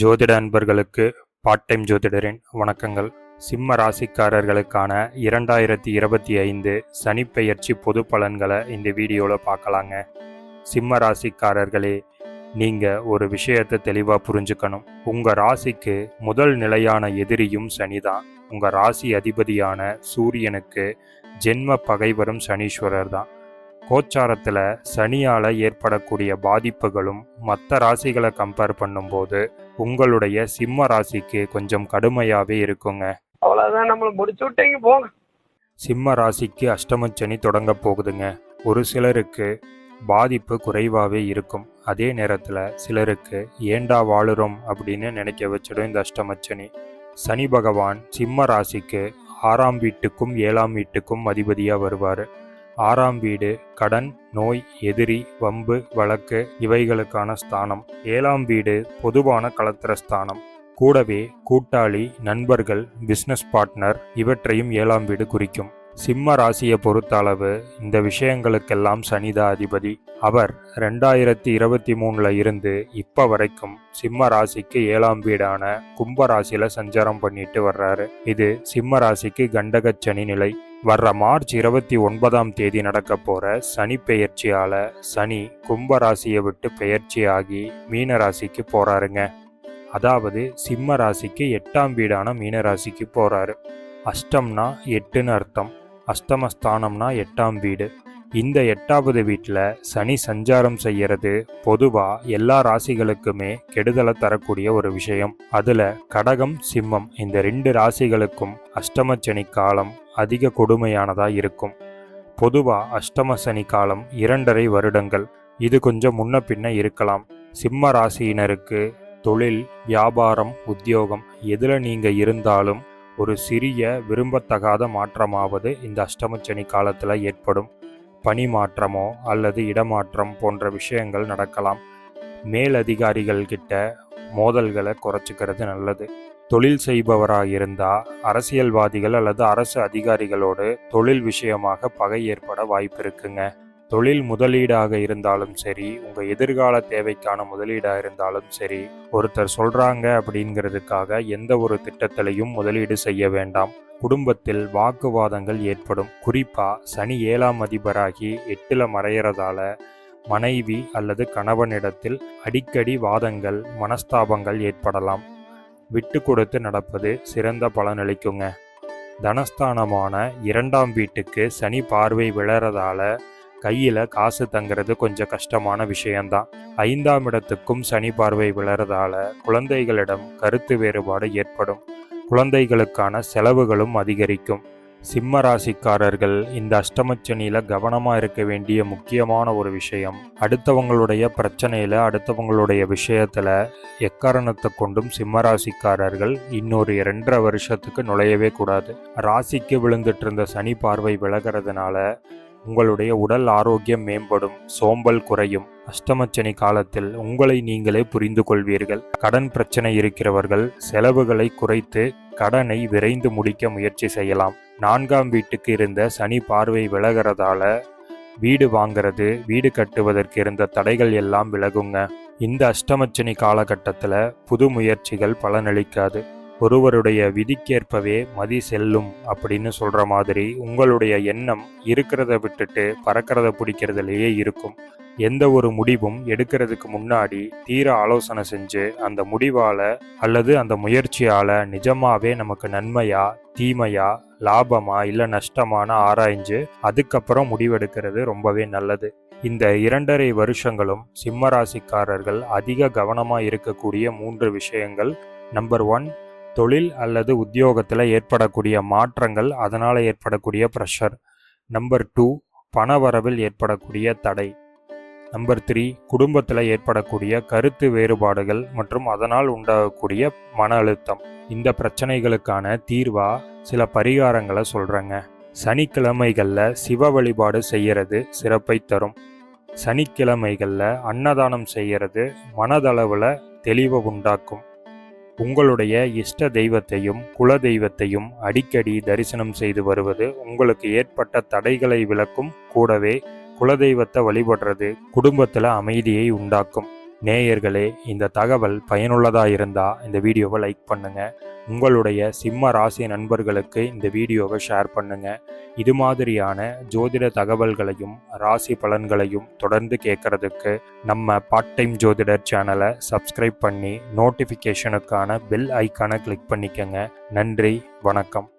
ஜோதிட அன்பர்களுக்கு part time ஜோதிடரின் வணக்கங்கள். சிம்ம ராசிக்காரர்களுக்கான இரண்டாயிரத்தி இருபத்தி ஐந்து சனிப்பெயர்ச்சி பொது பலன்களை இந்த வீடியோவில் பார்க்கலாங்க. சிம்ம ராசிக்காரர்களே நீங்கள் ஒரு விஷயத்தை தெளிவாக புரிஞ்சுக்கணும். உங்கள் ராசிக்கு முதல் நிலையான எதிரியும் சனிதான். உங்கள் ராசி அதிபதியான சூரியனுக்கு ஜென்ம பகைவரும் சனீஸ்வரர் தான் கோச்சாரத்தில் சனியால் ஏற்படக்கூடிய பாதிப்புகளும் மற்ற ராசிகளை கம்பேர் பண்ணும்போது உங்களுடைய சிம்ம ராசிக்கு கொஞ்சம் கடுமையாகவே இருக்குங்க. அவ்வளவுதான் நம்மள முடிச்சு விட்டீங்க போங்க. சிம்ம ராசிக்கு அஷ்டமச்சனி தொடங்க போகுதுங்க. ஒரு சிலருக்கு பாதிப்பு குறைவாகவே இருக்கும். அதே நேரத்தில் சிலருக்கு ஏண்டா வாழுறோம் அப்படின்னு நினைக்க வச்சிடும் இந்த அஷ்டமச்சனி சனி. பகவான் சிம்ம ராசிக்கு ஆறாம் வீட்டுக்கும் ஏழாம் வீட்டுக்கும் அதிபதியாக வருவார். ஆறாம் வீடு கடன் நோய் எதிரி வம்பு வழக்கு இவைகளுக்கான ஸ்தானம். ஏழாம் வீடு பொதுவான கலத்திர ஸ்தானம். கூடவே கூட்டாளி நண்பர்கள் பிஸ்னஸ் பார்ட்னர் இவற்றையும் ஏழாம் வீடு குறிக்கும். சிம்ம ராசியை பொறுத்தளவு இந்த விஷயங்களுக்கெல்லாம் சனிதா அதிபதி அவர் ரெண்டாயிரத்தி இருபத்தி மூணுல இருந்து இப்ப வரைக்கும் சிம்ம ராசிக்கு ஏழாம் வீடான கும்ப ராசியில சஞ்சாரம் பண்ணிட்டு வர்றாரு. இது சிம்ம ராசிக்கு கண்டகச்சனி நிலை. வர்ற மார்ச் இருபத்தி ஒன்பதாம் தேதி நடக்க போற சனி பெயர்ச்சியால சனி கும்ப ராசியை விட்டு பெயர்ச்சியாகி மீன ராசிக்கு போறாருங்க. அதாவது சிம்ம ராசிக்கு எட்டாம் வீடான மீன ராசிக்கு போறாரு. அஷ்டம்னா எட்டுன்னு அர்த்தம். அஷ்டமஸ்தானம்னா எட்டாம் வீடு. இந்த எட்டாவது வீட்டில் சனி சஞ்சாரம் செய்யறது பொதுவாக எல்லா ராசிகளுக்குமே கெடுதலை தரக்கூடிய ஒரு விஷயம். அதில் கடகம் சிம்மம் இந்த ரெண்டு ராசிகளுக்கும் அஷ்டம சனி காலம் அதிக கொடுமையானதாக இருக்கும். பொதுவாக அஷ்டம சனி காலம் இரண்டரை வருடங்கள். இது கொஞ்சம் முன்ன பின்ன இருக்கலாம். சிம்ம ராசியினருக்கு தொழில் வியாபாரம் உத்தியோகம் எதில் நீங்கள் இருந்தாலும் ஒரு சிறிய விரும்பத்தகாத மாற்றமாவது இந்த அஷ்டமச்சனி காலத்தில் ஏற்படும். பணி மாற்றமோ அல்லது இடமாற்றம் போன்ற விஷயங்கள் நடக்கலாம். மேலதிகாரிகள் கிட்ட மோதல்களை குறைச்சிக்கிறது நல்லது. தொழில் செய்பவராக இருந்தால் அரசியல்வாதிகள் அல்லது அரசு அதிகாரிகளோடு தொழில் விஷயமாக பகை ஏற்பட வாய்ப்பு இருக்குங்க தொழில் முதலீடாக இருந்தாலும் சரி உங்கள் எதிர்கால தேவைக்கான முதலீடாக இருந்தாலும் சரி ஒருத்தர் சொல்கிறாங்க அப்படிங்கிறதுக்காக எந்த ஒரு திட்டத்திலையும் முதலீடு செய்ய வேண்டாம். குடும்பத்தில் வாக்குவாதங்கள் ஏற்படும். குறிப்பாக சனி ஏழாம் அதிபராகி எட்டில் மறையிறதால மனைவி அல்லது கணவனிடத்தில் அடிக்கடி வாதங்கள் மனஸ்தாபங்கள் ஏற்படலாம். விட்டு கொடுத்து நடப்பது சிறந்த பலனளிக்குங்க. தனஸ்தானமான இரண்டாம் வீட்டுக்கு சனி பார்வை விழறதால கையில் காசு தங்கிறது கொஞ்சம் கஷ்டமான விஷயம்தான். ஐந்தாம் இடத்துக்கும் சனி பார்வை விழறதால குழந்தைகளிடம் கருத்து வேறுபாடு ஏற்படும். குழந்தைகளுக்கான செலவுகளும் அதிகரிக்கும். சிம்ம ராசிக்காரர்கள் இந்த அஷ்டமச்சனியில் கவனமாக இருக்க வேண்டிய முக்கியமான ஒரு விஷயம் அடுத்தவங்களுடைய பிரச்சனையில் அடுத்தவங்களுடைய விஷயத்தில் எக்காரணத்தை கொண்டும் சிம்ம ராசிக்காரர்கள் இன்னொரு இரண்டரை வருஷத்துக்கு நுழையவே கூடாது. ராசிக்கு விழுந்துட்டு இருந்த சனி பார்வை விலகிறதுனால உங்களுடைய உடல் ஆரோக்கியம் மேம்படும் சோம்பல் குறையும். அஷ்டமச்சனி காலத்தில் உங்களை நீங்களே புரிந்து கொள்வீர்கள் கடன் பிரச்சனை இருக்கிறவர்கள் செலவுகளை குறைத்து கடனை விரைந்து முடிக்க முயற்சி செய்யலாம். நான்காம் வீட்டுக்கு இருந்த சனி பார்வை விலகிறதால வீடு வாங்கிறது வீடு கட்டுவதற்கு இருந்த தடைகள் எல்லாம் விலகுங்க. இந்த அஷ்டமச்சனி காலகட்டத்தில் புது முயற்சிகள் பலனளிக்காது. ஒருவருடைய விதிக்கேற்பவே மதி செல்லும் அப்படின்னு சொல்கிற மாதிரி உங்களுடைய எண்ணம் இருக்கிறத விட்டுட்டு பறக்கிறத பிடிக்கிறதுலையே இருக்கும். எந்த ஒரு முடிவும் எடுக்கிறதுக்கு முன்னாடி தீர ஆலோசனை செஞ்சு அந்த முடிவால் அல்லது அந்த முயற்சியால் நிஜமாவே நமக்கு நன்மையா தீமையா லாபமா இல்லை நஷ்டமான ஆராய்ஞ்சு அதுக்கப்புறம் முடிவெடுக்கிறது ரொம்பவே நல்லது. இந்த இரண்டரை வருஷங்களும் சிம்மராசிக்காரர்கள் அதிக கவனமாக இருக்கக்கூடிய மூன்று விஷயங்கள். நம்பர் ஒன் தொழில் அல்லது உத்தியோகத்தில் ஏற்படக்கூடிய மாற்றங்கள் அதனால் ஏற்படக்கூடிய ப்ரெஷர் நம்பர் டூ பணவரவில் ஏற்படக்கூடிய தடை. நம்பர் த்ரீ குடும்பத்தில் ஏற்படக்கூடிய கருத்து வேறுபாடுகள் மற்றும் அதனால் உண்டாகக்கூடிய மன அழுத்தம். இந்த பிரச்சனைகளுக்கான தீர்வா சில பரிகாரங்களை சொல்கிறேங்க சனிக்கிழமைகளில் சிவ வழிபாடு செய்கிறது சிறப்பை தரும். சனிக்கிழமைகளில் அன்னதானம் செய்கிறது மனதளவில் தெளிவை உண்டாக்கும். உங்களுடைய இஷ்ட தெய்வத்தையும் குல தெய்வத்தையும் அடிக்கடி தரிசனம் செய்து வருவது உங்களுக்கு ஏற்பட்ட தடைகளை விளக்கும். கூடவே குலதெய்வத்தை வழிபடுறது குடும்பத்தில் அமைதியை உண்டாக்கும். நேயர்களே இந்த தகவல் பயனுள்ளதாக இருந்தால் இந்த வீடியோவை லைக் பண்ணுங்கள் உங்களுடைய சிம்ம ராசி நண்பர்களுக்கு இந்த வீடியோவை ஷேர் பண்ணுங்கள் இது மாதிரியான ஜோதிட தகவல்களையும் ராசி பலன்களையும் தொடர்ந்து கேட்கறதுக்கு நம்ம பார்ட் டைம் ஜோதிடர் சேனலை சப்ஸ்கிரைப் பண்ணி நோட்டிஃபிகேஷனுக்கான பெல் ஐக்கானை கிளிக் பண்ணிக்கங்க. நன்றி வணக்கம்.